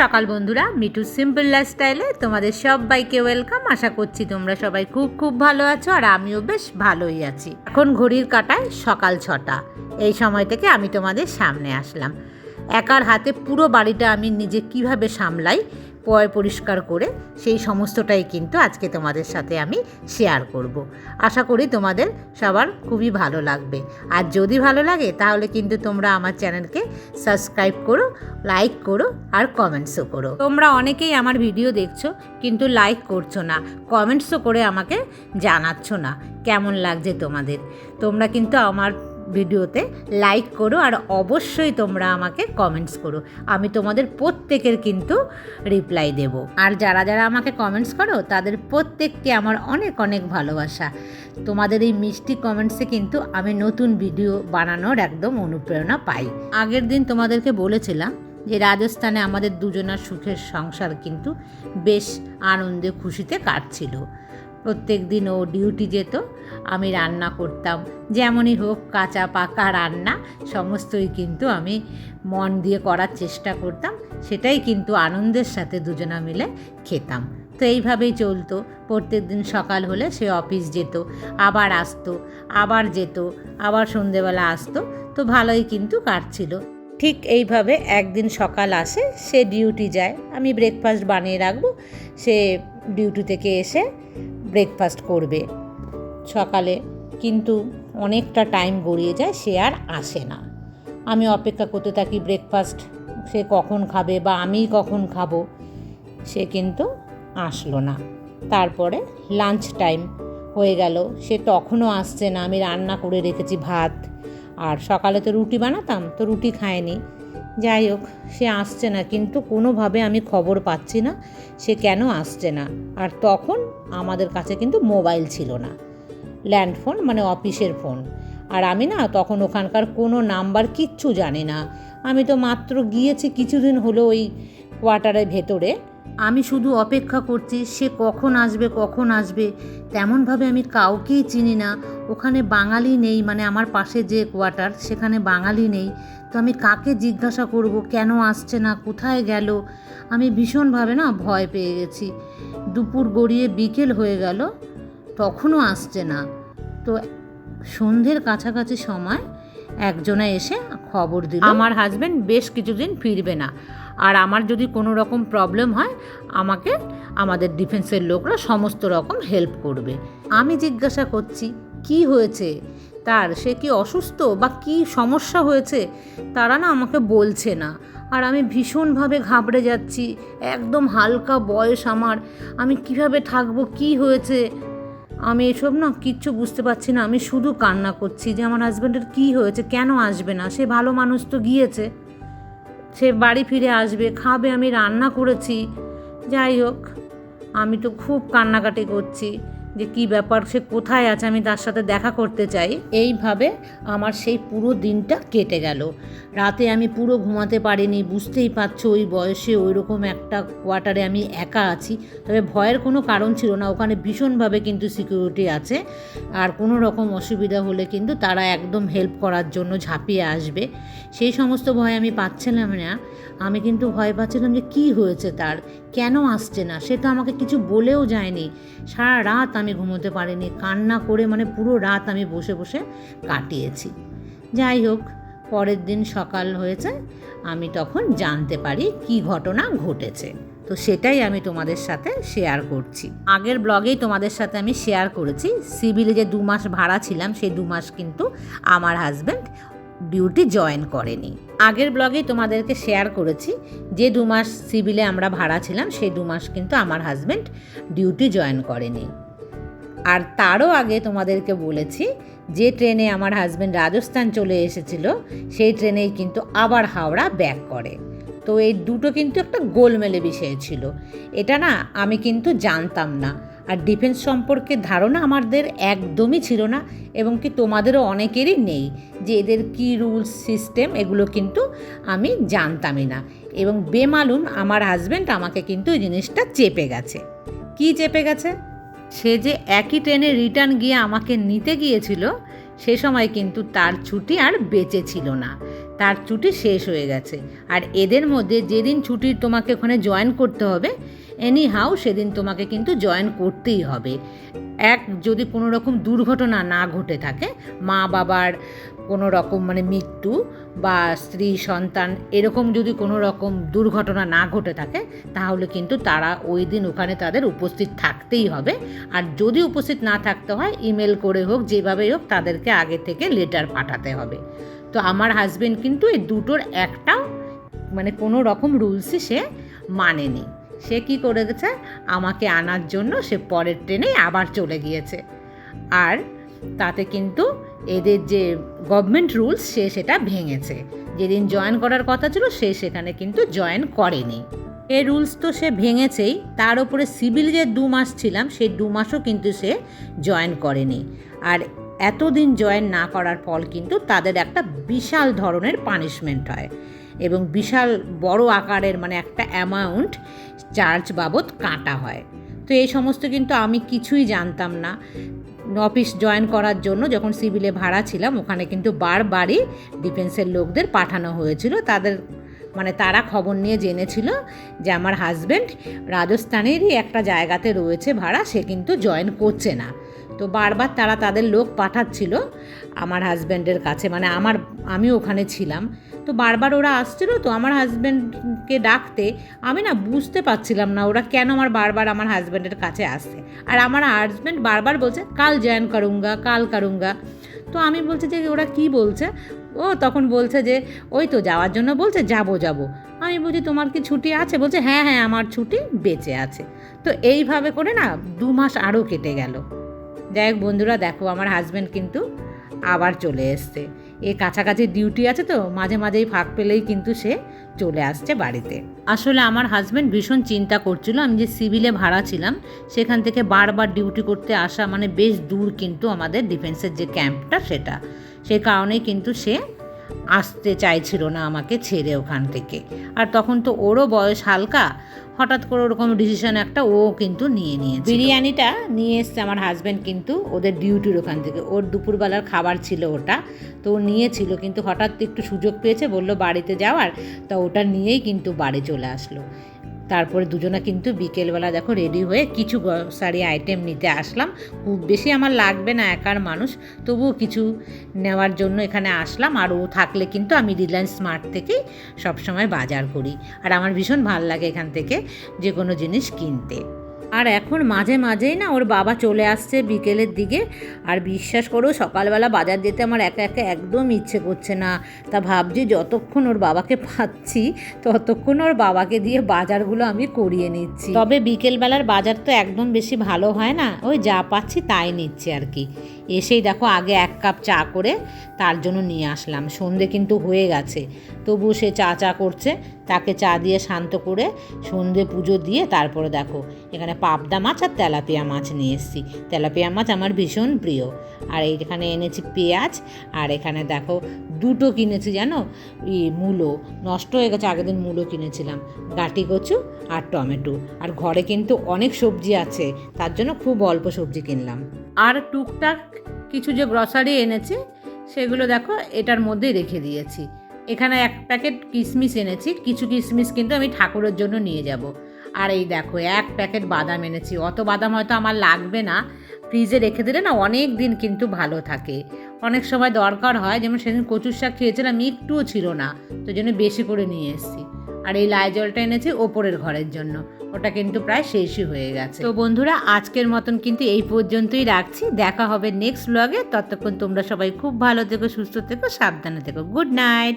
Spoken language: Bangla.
সকাল বন্ধুরা মিঠু সিম্পল লাইফস্টাইলে তোমাদের সবাইকে ওয়েলকাম আশা করছি তোমরা সবাই খুব খুব ভালো আছো আর আমিও বেশ ভালোই আছি। এখন ঘড়ির কাটায় সকাল ছটা। এই সময় থেকে আমি তোমাদের সামনে আসলাম। একার হাতে পুরো বাড়িটা আমি নিজে কীভাবে সামলাই পয় পরিষ্কার করে সেই সমস্তটাই কিন্তু আজকে তোমাদের সাথে আমি শেয়ার করব। আশা করি তোমাদের সবার খুবই ভালো লাগবে। আর যদি ভালো লাগে, তাহলে কিন্তু তোমরা আমার চ্যানেলকে সাবস্ক্রাইব করো লাইক করো আর কমেন্টসও করো। তোমরা অনেকেই আমার ভিডিও দেখছ, কিন্তু লাইক করছ না কমেন্টসও করে আমাকে জানাচ্ছ না, কেমন লাগছে তোমাদের? তোমরা কিন্তু আমার ভিডিওতে লাইক করো আর অবশ্যই তোমরা আমাকে কমেন্টস করো। আমি তোমাদের প্রত্যেকের কিন্তু রিপ্লাই দেব। আর যারা যারা আমাকে কমেন্টস করো, তাদের প্রত্যেককে আমার অনেক অনেক ভালোবাসা। তোমাদের এই মিষ্টি কমেন্টসে কিন্তু আমি নতুন ভিডিও বানানোর একদম অনুপ্রেরণা পাই। আগের দিন তোমাদেরকে বলেছিলাম যে রাজস্থানে আমাদের দুজনার সুখের সংসার কিন্তু বেশ আনন্দে খুশিতে কাটছিল। প্রত্যেক দিন ও ডিউটি যেত, আমি রান্না করতাম। যেমনই হোক, কাঁচা পাকা রান্না, সমস্তই কিন্তু আমি মন দিয়ে করার চেষ্টা করতাম। সেটাই কিন্তু আনন্দের সাথে দুজনা মিলে খেতাম। তো এইভাবেই চলতো। প্রত্যেক দিন সকাল হলে সে অফিস যেত, আবার আসতো, আবার যেত, আবার সন্ধেবেলা আসতো। তো ভালোই কিন্তু কাটছিল। ঠিক এইভাবে একদিন সকাল আসে, সে ডিউটি যায়। আমি ব্রেকফাস্ট বানিয়ে রাখব, সে ডিউটি থেকে এসে ব্রেকফাস্ট করবে। সকালে কিন্তু অনেকটা টাইম গড়িয়ে যায়, সে আর আসে না। আমি অপেক্ষা করতে থাকি ব্রেকফাস্ট সে কখন খাবে বা আমি কখন খাব, সে কিন্তু আসলো না। তারপরে লাঞ্চ টাইম হয়ে গেল, সে তখনও আসছে না। আমি রান্না করে রেখেছি ভাত, আর সকালে তো রুটি বানাতাম, তো রুটি খায়নি। যাই হোক, সে আসছে না, কিন্তু কোনোভাবে আমি খবর পাচ্ছি না, সে কেন আসছে না? আর তখন আমাদের কাছে কিন্তু মোবাইল ছিল না, ল্যান্ড ফোন মানে অফিসের ফোন। আর আমি না তখন ওখানকার কোনো নাম্বার কিচ্ছু জানি না। আমি তো মাত্র গিয়েছি কিছুদিন হলো ওই কোয়ার্টারের ভেতরে। আমি শুধু অপেক্ষা করছি, সে কখন আসবে কখন আসবে, তেমনভাবে আমি কাউকেই চিনি না। ওখানে বাঙালি নেই মানে আমার পাশে যে কোয়ার্টার, সেখানে বাঙালি নেই। তো আমি কাকে জিজ্ঞাসা করব? কেন আসছে না? কোথায় গেল? আমি ভীষণভাবে না ভয় পেয়ে গেছি। দুপুর গড়িয়ে বিকেল হয়ে গেল তখনও আসছে না। তো সন্ধ্যের কাছাকাছি সময় একজনে এসে খবর দিল আমার হাজব্যান্ড বেশ কিছুদিন ফিরবে না। আর আমার যদি কোনো রকম প্রবলেম হয় আমাকে আমাদের ডিফেন্সের লোকরা সমস্ত রকম হেল্প করবে। আমি জিজ্ঞাসা করছি কি হয়েছে? তার, সে কি অসুস্থ বা কি সমস্যা হয়েছে? তারা না আমাকে বলছে না। আর আমি ভীষণভাবে ঘাবড়ে যাচ্ছি। একদম হালকা বয়স আমার। আমি কীভাবে থাকব? কি হয়েছে? আমি এসব না কিচ্ছু বুঝতে পারছি না। আমি শুধু কান্না করছি যে আমার হাজব্যান্ডের কী হয়েছে? কেন আসবে না? সে ভালো মানুষ তো গিয়েছে। সে বাড়ি ফিরে আসবে, খাবে, আমি রান্না করেছি। যাই হোক, আমি তো খুব কান্নাকাটি করছি। যে কি ব্যাপার, সে কোথায় আছে, আমি তার সাথে দেখা করতে চাই। এইভাবে আমার সেই পুরো দিনটা কেটে গেল। রাতে আমি পুরো ঘুমাতে পারিনি, বুঝতেই পারছ ওই বয়সে ওই রকম একটা কোয়ার্টারে আমি একা আছি। তবে ভয়ের কোনো কারণ ছিল না, ওখানে ভীষণভাবে কিন্তু সিকিউরিটি আছে। আর কোনো রকম অসুবিধা হলে কিন্তু তারা একদম হেল্প করার জন্য ঝাঁপিয়ে আসবে। সেই সমস্ত ভয় আমি পাচ্ছিলাম না। আমি কিন্তু ভয় পাচ্ছিলাম যে কী হয়েছে তার? কেন আসছে না? সে তো আমাকে কিছু বলেও যায়নি। সারা রাত আমি ঘুমোতে পারিনি। কান্না করে মানে পুরো রাত আমি বসে বসে কাটিয়েছি। যাই হোক, পরের দিন সকাল হয়েছে। আমি তখন জানতে পারি কি ঘটনা ঘটেছে। তো সেটাই আমি তোমাদের সাথে শেয়ার করছি। আগের ব্লগেই তোমাদের সাথে আমি শেয়ার করেছি। সিভিলে যে দু মাস ভাড়া ছিলাম, সেই দু মাস কিন্তু আমার হাজব্যান্ড ডিউটি জয়েন করেনি। আগের ব্লগেই তোমাদেরকে শেয়ার করেছি যে দু মাস সিভিলে আমরা ভাড়া ছিলাম, সেই দু মাস কিন্তু আমার হাজব্যান্ড ডিউটি জয়েন করেনি। আর তারও আগে তোমাদেরকে বলেছি যে ট্রেনে আমার হাজব্যান্ড রাজস্থান চলে এসেছিল, সেই ট্রেনেই কিন্তু আবার হাওড়া ব্যাক করে। তো এই দুটো কিন্তু একটা গোলমেলে বিষয় ছিল। এটা না আমি কিন্তু জানতাম না। আর ডিফেন্স সম্পর্কে ধারণা আমাদের একদমই ছিল না এবং কি তোমাদেরও অনেকেরই নেই যে এদের কী রুলস সিস্টেম এগুলো কিন্তু আমি জানতামই না। এবং বেমালুম আমার হাজব্যান্ড আমাকে কিন্তু এই জিনিসটা চেপে গেছে। কি চেপে গেছে? সে যে একই ট্রেনে রিটার্ন গিয়ে আমাকে নিতে গিয়েছিল, সে সময় কিন্তু তার ছুটি আর বেঁচে ছিল না। তার ছুটি শেষ হয়ে গেছে। আর এদের মধ্যে যেদিন ছুটি তোমাকে ওখানে জয়েন করতে হবে এনি হাউ সেদিন তোমাকে কিন্তু জয়েন করতেই হবে। এক, যদি কোনো রকম দুর্ঘটনা না ঘটে থাকে, মা বাবার কোনো রকম মানে মৃত্যু বা স্ত্রী, সন্তান, এরকম যদি কোনো রকম দুর্ঘটনা না ঘটে থাকে, তাহলে কিন্তু তারা ওই দিন ওখানে তাদের উপস্থিত থাকতেই হবে। আর যদি উপস্থিত না থাকতে হয় ইমেল করে হোক যেভাবেই হোক, তাদেরকে আগে থেকে লেটার পাঠাতে হবে। তো আমার হাজবেন্ড কিন্তু এই দুটোর একটাও মানে কোনো রকম রুলসই সে মানেনি। সে কি করে গেছে আমাকে আনার জন্য সে পরের ট্রেনে আবার চলে গিয়েছে। আর তাতে কিন্তু এদের যে গভর্নমেন্ট রুলস সে সেটা ভেঙেছে। যেদিন জয়েন করার কথা ছিল, সে সেখানে কিন্তু জয়েন করেনি। এ রুলস তো সে ভেঙেছেই, তার উপরে সিভিল যে দু মাস ছিলাম সেই দু মাসও কিন্তু সে জয়েন করেনি। আর এতদিন জয়েন না করার ফল কিন্তু তাদের একটা বিশাল ধরনের পানিশমেন্ট হয়। এবং বিশাল বড় আকারের মানে একটা অ্যামাউন্ট চার্জ বাবদ কাটা হয়। তো এই সমস্ত কিন্তু আমি কিছুই জানতাম না। অফিস জয়েন করার জন্য যখন সিভিলে ভাড়া ছিলাম, ওখানে কিন্তু বারবারই ডিফেন্সের লোকদের পাঠানো হয়েছিল। তাদের মানে তারা খবর নিয়ে জেনেছিল যে আমার হাজব্যান্ড রাজস্থানেরই একটা জায়গাতে রয়েছে ভাড়া, সে কিন্তু জয়েন করছে না। তো বারবার তারা তাদের লোক পাঠাচ্ছিল আমার হাজব্যান্ডের কাছে। মানে আমার, আমি ওখানে ছিলাম। তো বারবার ওরা আসছিল তো আমার হাজব্যান্ডকে ডাকতে আমি না বুঝতে পারছিলাম না ওরা কেন আমার বারবার আমার হাজব্যান্ডের কাছে আসছে। আর আমার হাজব্যান্ড বারবার বলছে, কাল জয়েন করুঙ্গা, কাল করুঙ্গা। তো আমি বলছি যে, ওরা কি বলছে? ও তখন বলছে যে, ওই তো যাওয়ার জন্য বলছে, যাব যাব। আমি বলছি, তোমার কি ছুটি আছে? বলছে হ্যাঁ হ্যাঁ আমার ছুটি বেঁচে আছে। তো এইভাবে করে না দু মাস আরও কেটে গেল। যাই হোক বন্ধুরা, দেখো আমার হাজব্যান্ড কিন্তু আবার চলে এসছে। এ কাছাকাছি ডিউটি আছে তো, মাঝে মাঝেই ফাঁক পেলেই কিন্তু সে চলে আসছে বাড়িতে। আসলে আমার হাজব্যান্ড ভীষণ চিন্তা করছিল, আমি যে সিভিলে ভাড়া ছিলাম, সেখান থেকে বারবার ডিউটি করতে আসা মানে বেশ দূর কিন্তু আমাদের ডিফেন্সের যে ক্যাম্পটা সেটা। সে কারণেই কিন্তু সে আসতে চাইছিল না আমাকে ছেড়ে ওখান থেকে। আর তখন তো ওরও বয়স হালকা, হঠাৎ করে ওরকম ডিসিশন একটা ও কিন্তু নিয়ে নিয়ে বিরিয়ানিটা নিয়ে এসছে আমার হাজব্যান্ড কিন্তু ওদের ডিউটির ওখান থেকে। ওর দুপুরবেলার খাবার ছিল ওটা, তো ও নিয়েছিল কিন্তু হঠাৎ একটু সুযোগ পেয়েছে, বলল বাড়িতে যাওয়ার, তা ওটা নিয়েই কিন্তু বাড়ি চলে আসলো। তারপরে দুজনা কিন্তু বিকেলবেলা দেখো রেডি হয়ে কিছু গ্রসারি আইটেম নিতে আসলাম। খুব বেশি আমার লাগবে না একার মানুষ, তবুও কিছু নেওয়ার জন্য এখানে আসলাম। আর ও থাকলে কিন্তু আমি রিলায়েন্স স্মার্ট থেকেই সবসময় বাজার করি। আর আমার ভীষণ ভালো লাগে এখান থেকে যে কোনো জিনিস কিনতে। আর এখন মাঝে মাঝেই না ওর বাবা চলে আসছে বিকেলের দিকে। আর বিশ্বাস করো, সকালবেলা বাজার যেতে আমার একা একা একদম ইচ্ছে করছে না। তা ভাবছি যতক্ষণ ওর বাবাকে পাচ্ছি, ততক্ষণ ওর বাবাকে দিয়ে বাজারগুলো আমি করিয়ে নিচ্ছি। তবে বিকেলবেলার বাজার তো একদম বেশি ভালো হয় না, ওই যা পাচ্ছি তাই নিচ্ছি আর কি। এসেই দেখো আগে এক কাপ চা করে তার জন্য নিয়ে আসলাম। সন্ধে কিন্তু হয়ে গেছে তবু সে চা চা করছে। তাকে চা দিয়ে শান্ত করে সন্ধে পুজো দিয়ে তারপরে দেখো, এখানে পাবদা মাছ আর তেলাপিয়া মাছ নিয়ে এসেছি। তেলাপিয়া মাছ আমার ভীষণ প্রিয়। আর এখানে এনেছি পেঁয়াজ, আর এখানে দেখো দুটো কিনেছি জানো? ই মূলো, নষ্ট হয়ে গেছে, আগের দিন মূলো কিনেছিলাম। গাটি কচু আর টমেটো। আর ঘরে কিন্তু অনেক সবজি আছে, তার জন্য খুব অল্প সবজি কিনলাম। আর টুকটাক কিছু যে গ্রসারি এনেছি, সেগুলো দেখো এটার মধ্যেই রেখে দিয়েছি। এখানে এক প্যাকেট কিশমিশ এনেছি। কিছু কিশমিশ কিন্তু আমি ঠাকুরের জন্য নিয়ে যাব। আর এই দেখো, এক প্যাকেট বাদাম এনেছি। অত বাদাম হয়তো আমার লাগবে না। ফ্রিজে রেখে দিলে না অনেক দিন কিন্তু ভালো থাকে। অনেক সময় দরকার হয়, যেমন সেদিন কচুর শাক খেয়েছিলাম, একটুও ছিল না। তো জন্য বেশি করে নিয়ে এসেছি। আর এই লাইজলটা এনেছি ওপরের ঘরের জন্য। ওটা কিন্তু প্রায় শেষই হয়ে গেছে। তো বন্ধুরা, আজকের মতন কিন্তু এই পর্যন্তই রাখছি। দেখা হবে নেক্সট ব্লগে ততক্ষণ তোমরা সবাই খুব ভালো থেকো, সুস্থ থেকো, সাবধানে থেকো। Good night